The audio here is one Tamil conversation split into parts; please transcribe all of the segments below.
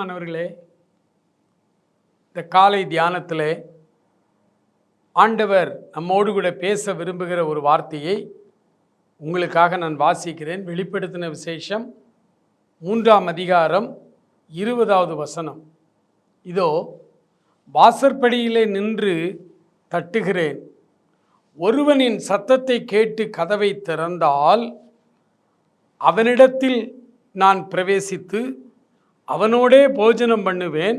பிரியமானவர்களே இந்த காலை தியானத்திலே ஆண்டவர் நம்மோடு கூட பேச விரும்புகிற ஒரு வார்த்தையை உங்களுக்காக நான் வாசிக்கிறேன். வெளிப்படுத்தின விசேஷம் மூன்றாம் அதிகாரம் இருபதாவது வசனம். இதோ வாசற்படியிலே நின்று தட்டுகிறேன். ஒருவனின் சத்தத்தை கேட்டு கதவை திறந்தால் அவனிடத்தில் நான் பிரவேசித்து அவனோடே போஜனம் பண்ணுவேன்.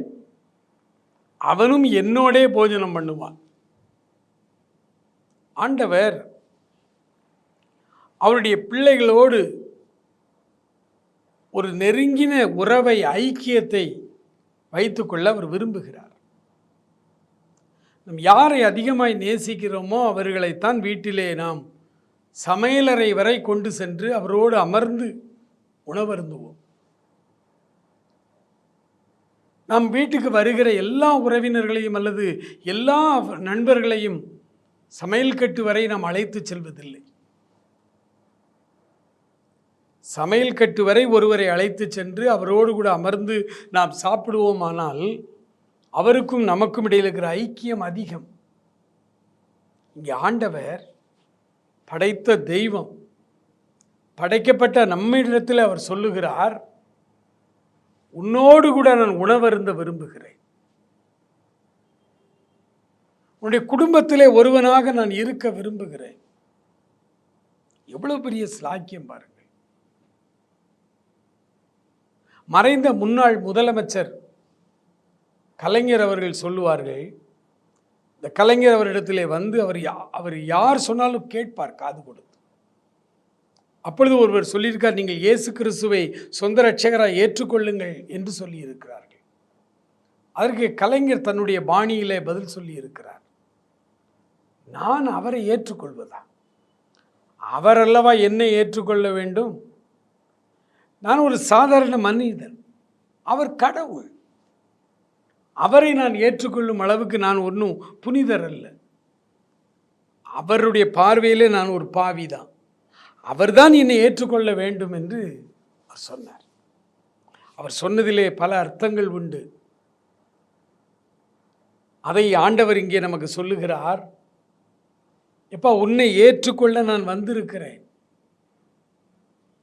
அவனும் என்னோடே போஜனம் பண்ணுவான். ஆண்டவர் அவருடைய பிள்ளைகளோடு ஒரு நெருங்கின உறவை ஐக்கியத்தை வைத்துக்கொள்ள அவர் விரும்புகிறார். நம் யாரை அதிகமாய் நேசிக்கிறோமோ அவர்களைத்தான் வீட்டிலே நாம் சமையலறை வரை கொண்டு சென்று அவரோடு அமர்ந்து உணவருந்துவோம். நம் வீட்டுக்கு வருகிற எல்லா உறவினர்களையும் அல்லது எல்லா நண்பர்களையும் சமையல் கட்டு வரை நாம் அழைத்து செல்வதில்லை. சமையல் கட்டு வரை ஒருவரை அழைத்து சென்று அவரோடு கூட அமர்ந்து நாம் சாப்பிடுவோமானால் அவருக்கும் நமக்கும் இடையில் இருக்கிற ஐக்கியம் அதிகம். இங்கே ஆண்டவர் படைத்த தெய்வம் படைக்கப்பட்ட நம்மிடத்தில் அவர் சொல்லுகிறார் உன்னோடு கூட நான் உணவருந்த விரும்புகிறேன். உன்னுடைய குடும்பத்திலே ஒருவனாக நான் இருக்க விரும்புகிறேன். எவ்வளவு பெரிய ஸ்லாக்கியம் பாருங்கள். மறைந்த முன்னாள் முதலமைச்சர் கலைஞர் அவர்கள் சொல்லுவார்கள் இந்த கலைஞர் அவரிடத்திலே வந்து அவர் யா- அவர் யார் சொன்னாலும் கேட்பார் காது கொடுத்து. அப்பொழுது ஒருவர் சொல்லியிருக்கார் நீங்கள் இயேசு கிறிஸ்துவை சொந்த ரட்சகராக ஏற்றுக்கொள்ளுங்கள் என்று சொல்லியிருக்கிறார்கள். அதற்கு கலைஞர் தன்னுடைய பாணியிலே பதில் சொல்லியிருக்கிறார். நான் அவரை ஏற்றுக்கொள்வதா? அவர் அல்லவா என்னை ஏற்றுக்கொள்ள வேண்டும்? நான் ஒரு சாதாரண மனிதன். அவர் கடவுள். அவரை நான் ஏற்றுக்கொள்ளும் அளவுக்கு நான் ஒன்றும் புனிதர் அல்ல அவருடைய பார்வையிலே நான் ஒரு பாவிதான். அவர்தான் என்னை ஏற்றுக்கொள்ள வேண்டும் என்று அவர் சொன்னார். அவர் சொன்னதிலே பல அர்த்தங்கள் உண்டு. அதை ஆண்டவர் இங்கே நமக்கு சொல்லுகிறார். எப்பா உன்னை ஏற்றுக்கொள்ள நான் வந்திருக்கிறேன்.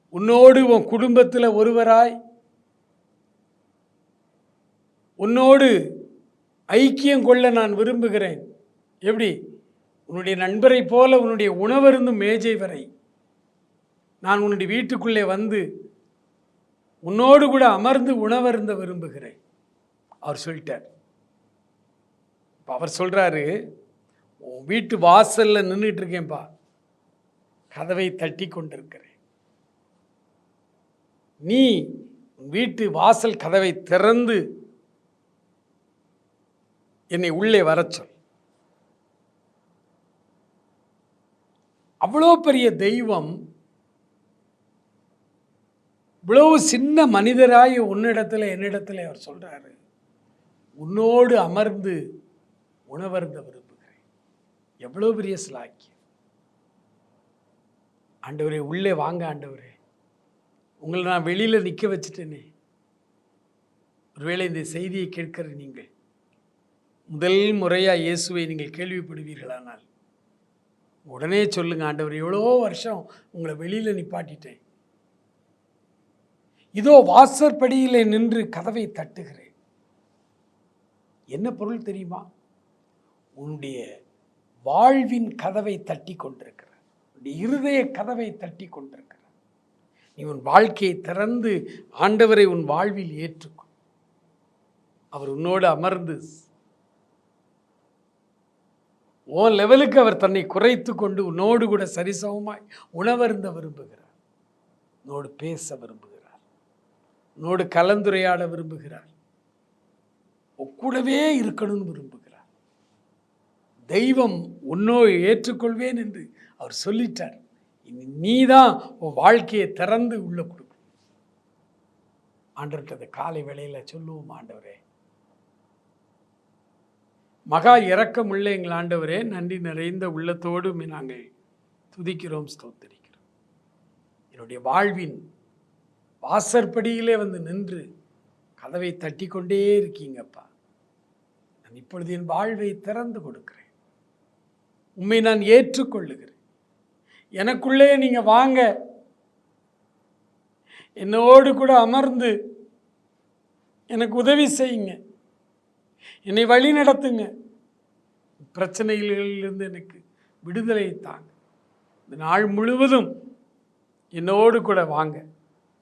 உன்னோடு உன் குடும்பத்தில் ஒருவராய் உன்னோடு ஐக்கியம் கொள்ள நான் விரும்புகிறேன். எப்படி? உன்னுடைய நண்பரை போல உன்னுடைய உணவருந்தும் மேஜை வரை. நான் உன்னுடைய வீட்டுக்குள்ளே வந்து உன்னோடு கூட அமர்ந்து உணவருந்த விரும்புகிறேன். அவர் சொல்லிட்டார். இப்போ அவர் சொல்கிறாரு உன் வீட்டு வாசலில் நின்றுட்டு இருக்கேன்ப்பா கதவை தட்டி கொண்டிருக்கிறேன். நீ உன் வீட்டு வாசல் கதவை திறந்து என்னை உள்ளே வர சொல். அவ்வளோ பெரிய தெய்வம் இவ்வளவு சின்ன மனிதராய் உன்னிடத்தில் என்னிடத்தில் அவர் சொல்கிறாரு உன்னோடு அமர்ந்து உணவருந்த விரும்புகிறேன். எவ்வளோ பெரிய சிலாக்கியம். ஆண்டவரே உள்ளே வாங்க ஆண்டவரே. உங்களை நான் வெளியில் நிற்க வச்சுட்டேனே. ஒருவேளை இந்த செய்தியை கேட்கிற நீங்கள் முதல் முறையாக இயேசுவை நீங்கள் கேள்விப்படுவீர்களானால் உடனே சொல்லுங்கள் ஆண்டவர் எவ்வளோ வருஷம் உங்களை வெளியில் நிப்பாட்டிட்டேன். இதோ வாசற்படியிலே நின்று கதவை தட்டுகிறேன். என்ன பொருள் தெரியுமா? உன்னுடைய வாழ்வின் கதவை தட்டி கொண்டிருக்கிறார். உன்னுடைய இருதய கதவை தட்டி கொண்டிருக்கிறார். நீ உன் வாழ்க்கையை திறந்து ஆண்டவரை உன் வாழ்வில் ஏற்றுக்கொள். அவர் உன்னோடு அமர்ந்து ஓ லெவலுக்கு அவர் தன்னை குறைத்து கொண்டு உன்னோடு கூட சரிசமமாய் உணவருந்த விரும்புகிறார். உன்னோடு பேச விரும்புகிறார். உன்னோடு கலந்துரையாட விரும்புகிறார். கூடவே இருக்கணும்னு விரும்புகிறார். தெய்வம் உன்னோ ஏற்றுக்கொள்வேன் என்று அவர் சொல்லிட்டார். இனி நீ தான் உன் வாழ்க்கையை திறந்து உள்ள கொடுக்கணும் ஆண்டவர்கிட்ட காலை வேளையில் சொல்லுவோம் ஆண்டவரே. மகா இரக்கமுள்ள எங்கள் ஆண்டவரே நன்றி நிறைந்த உள்ளத்தோடு நாங்கள் துதிக்கிறோம் ஸ்தோத்தரிக்கிறோம். என்னுடைய வாழ்வின் வாசற்படியிலே வந்து நின்று கதவை தட்டி கொண்டே இருக்கீங்கப்பா. நான் இப்பொழுது என் வாழ்வை திறந்து கொடுக்கிறேன். உண்மை நான் ஏற்றுக்கொள்ளுகிறேன். எனக்குள்ளே நீங்கள் வாங்க. என்னோடு கூட அமர்ந்து எனக்கு உதவி செய்யுங்க. என்னை வழி நடத்துங்க. பிரச்சனைகளிலிருந்து எனக்கு விடுதலை தாங்க. இந்த நாள் முழுவதும் என்னோடு கூட வாங்க.